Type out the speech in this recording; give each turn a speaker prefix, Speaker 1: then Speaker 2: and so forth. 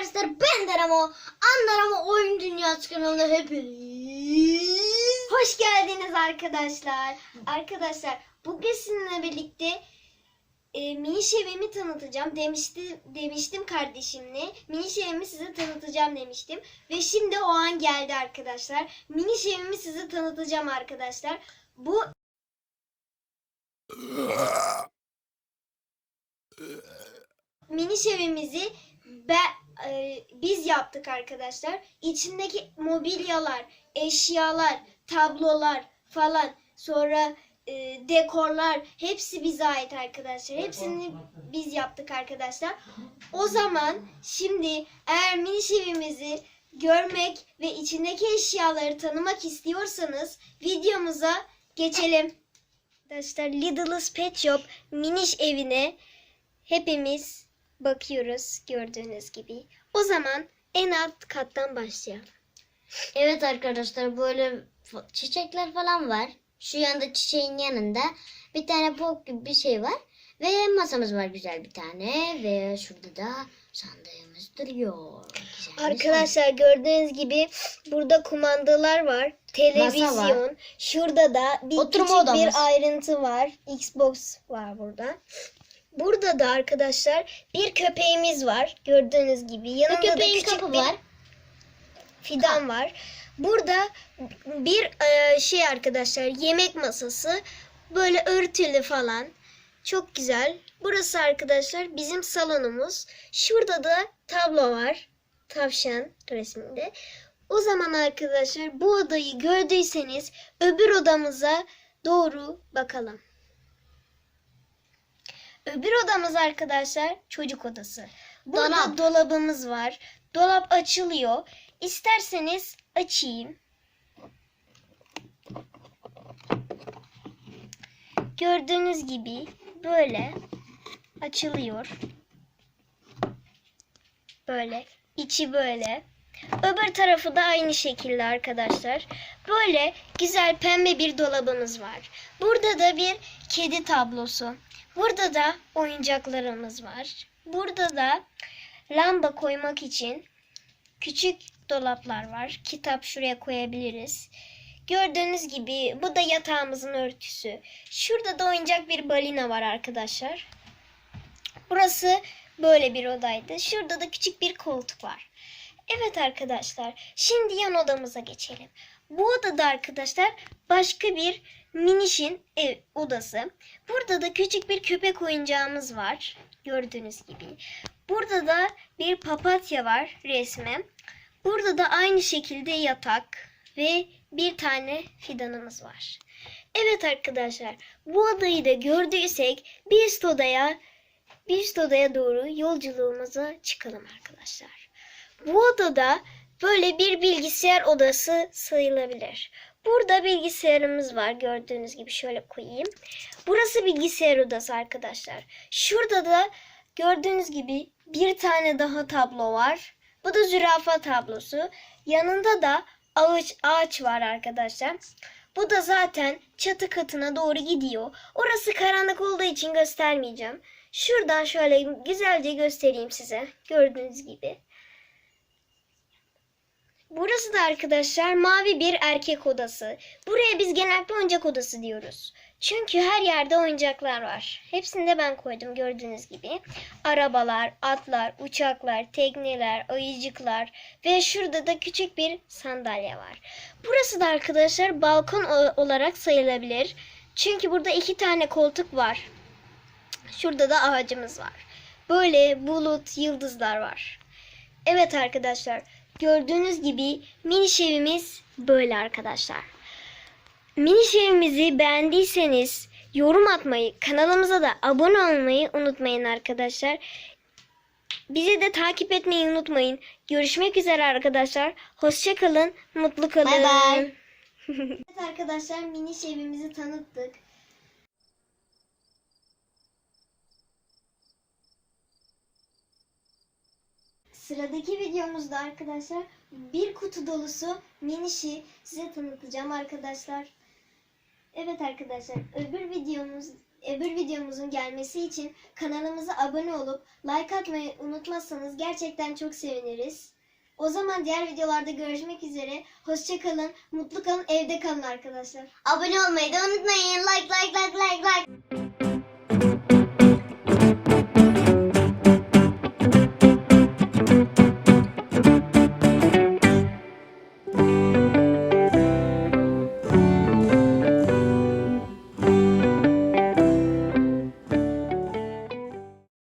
Speaker 1: arkadaşlar. Ben Deramo. Anlaramo Oyun Dünyası kanalına hepiniz.
Speaker 2: Hoş geldiniz arkadaşlar. Arkadaşlar bugün sizinle birlikte e, mini şevimi tanıtacağım demişti demiştim kardeşimle. Mini şevimi size tanıtacağım demiştim ve şimdi o an geldi arkadaşlar. Mini şevimi size tanıtacağım arkadaşlar. Bu mini şevimizi ben, e, biz yaptık arkadaşlar. İçindeki mobilyalar, eşyalar, tablolar falan sonra e, dekorlar hepsi bize ait arkadaşlar. Hepsini biz yaptık arkadaşlar. O zaman şimdi eğer mini şevimizi görmek ve içindeki eşyaları tanımak istiyorsanız videomuza geçelim. Arkadaşlar Lidl's Pet Shop miniş evine hepimiz bakıyoruz gördüğünüz gibi. O zaman en alt kattan başlayalım.
Speaker 1: Evet arkadaşlar böyle çiçekler falan var. Şu yanda çiçeğin yanında bir tane pop gibi bir şey var. Ve masamız var güzel bir tane. Ve şurada da sandığımız duruyor. Güzel
Speaker 2: Arkadaşlar gördüğünüz gibi burada kumandalar var. Televizyon.
Speaker 1: var.
Speaker 2: Şurada da bir
Speaker 1: Oturma
Speaker 2: küçük
Speaker 1: odamız.
Speaker 2: bir ayrıntı var. Xbox var burada. Burada da arkadaşlar bir köpeğimiz var. Gördüğünüz gibi. Yanında da küçük bir
Speaker 1: var.
Speaker 2: fidan var. Burada bir e, şey arkadaşlar yemek masası böyle örtülü falan. Çok güzel. Burası arkadaşlar bizim salonumuz. Şurada da tablo var. Tavşan resminde. O zaman arkadaşlar bu odayı gördüyseniz öbür odamıza doğru bakalım. Öbür odamız arkadaşlar çocuk odası. Burada
Speaker 1: Dolap.
Speaker 2: dolabımız var. Dolap açılıyor. İsterseniz açayım. Gördüğünüz gibi böyle açılıyor. Böyle. içi böyle. Öbür tarafı da aynı şekilde arkadaşlar. Böyle güzel pembe bir dolabımız var. Burada da bir kedi tablosu. Burada da oyuncaklarımız var. Burada da lamba koymak için küçük dolaplar var. Kitap şuraya koyabiliriz. Gördüğünüz gibi bu da yatağımızın örtüsü. Şurada da oyuncak bir balina var arkadaşlar. Burası böyle bir odaydı. Şurada da küçük bir koltuk var. Evet arkadaşlar, şimdi yan odamıza geçelim. Bu odada arkadaşlar başka bir minişin ev odası. Burada da küçük bir köpek oyuncağımız var. Gördüğünüz gibi. Burada da bir papatya var resme. Burada da aynı şekilde yatak ve bir tane fidanımız var. Evet arkadaşlar, bu odayı da gördüysek bir odaya bir odaya doğru yolculuğumuza çıkalım arkadaşlar. Bu odada böyle bir bilgisayar odası sayılabilir. Burada bilgisayarımız var. Gördüğünüz gibi şöyle koyayım. Burası bilgisayar odası arkadaşlar. Şurada da gördüğünüz gibi bir tane daha tablo var. Bu da zürafa tablosu. Yanında da ağaç, ağaç var arkadaşlar. Bu da zaten çatı katına doğru gidiyor. Orası karanlık olduğu için göstermeyeceğim. Şuradan şöyle güzelce göstereyim size. Gördüğünüz gibi. Burası da arkadaşlar mavi bir erkek odası. Buraya biz genellikle oyuncak odası diyoruz. Çünkü her yerde oyuncaklar var. Hepsini de ben koydum gördüğünüz gibi. Arabalar, atlar, uçaklar, tekneler, ayıcıklar ve şurada da küçük bir sandalye var. Burası da arkadaşlar balkon olarak sayılabilir. Çünkü burada iki tane koltuk var. Şurada da ağacımız var. Böyle bulut, yıldızlar var. Evet arkadaşlar, gördüğünüz gibi mini evimiz böyle arkadaşlar. Mini evimizi beğendiyseniz yorum atmayı, kanalımıza da abone olmayı unutmayın arkadaşlar. Bizi de takip etmeyi unutmayın. Görüşmek üzere arkadaşlar. Hoşçakalın, mutlu kalın.
Speaker 1: Bay bay.
Speaker 2: evet arkadaşlar mini evimizi tanıttık. Sıradaki videomuzda arkadaşlar bir kutu dolusu minişi size tanıtacağım arkadaşlar. Evet arkadaşlar öbür videomuz öbür videomuzun gelmesi için kanalımıza abone olup like atmayı unutmazsanız gerçekten çok seviniriz. O zaman diğer videolarda görüşmek üzere. Hoşçakalın, mutlu kalın, evde kalın arkadaşlar.
Speaker 1: Abone olmayı da unutmayın. Like like like like like.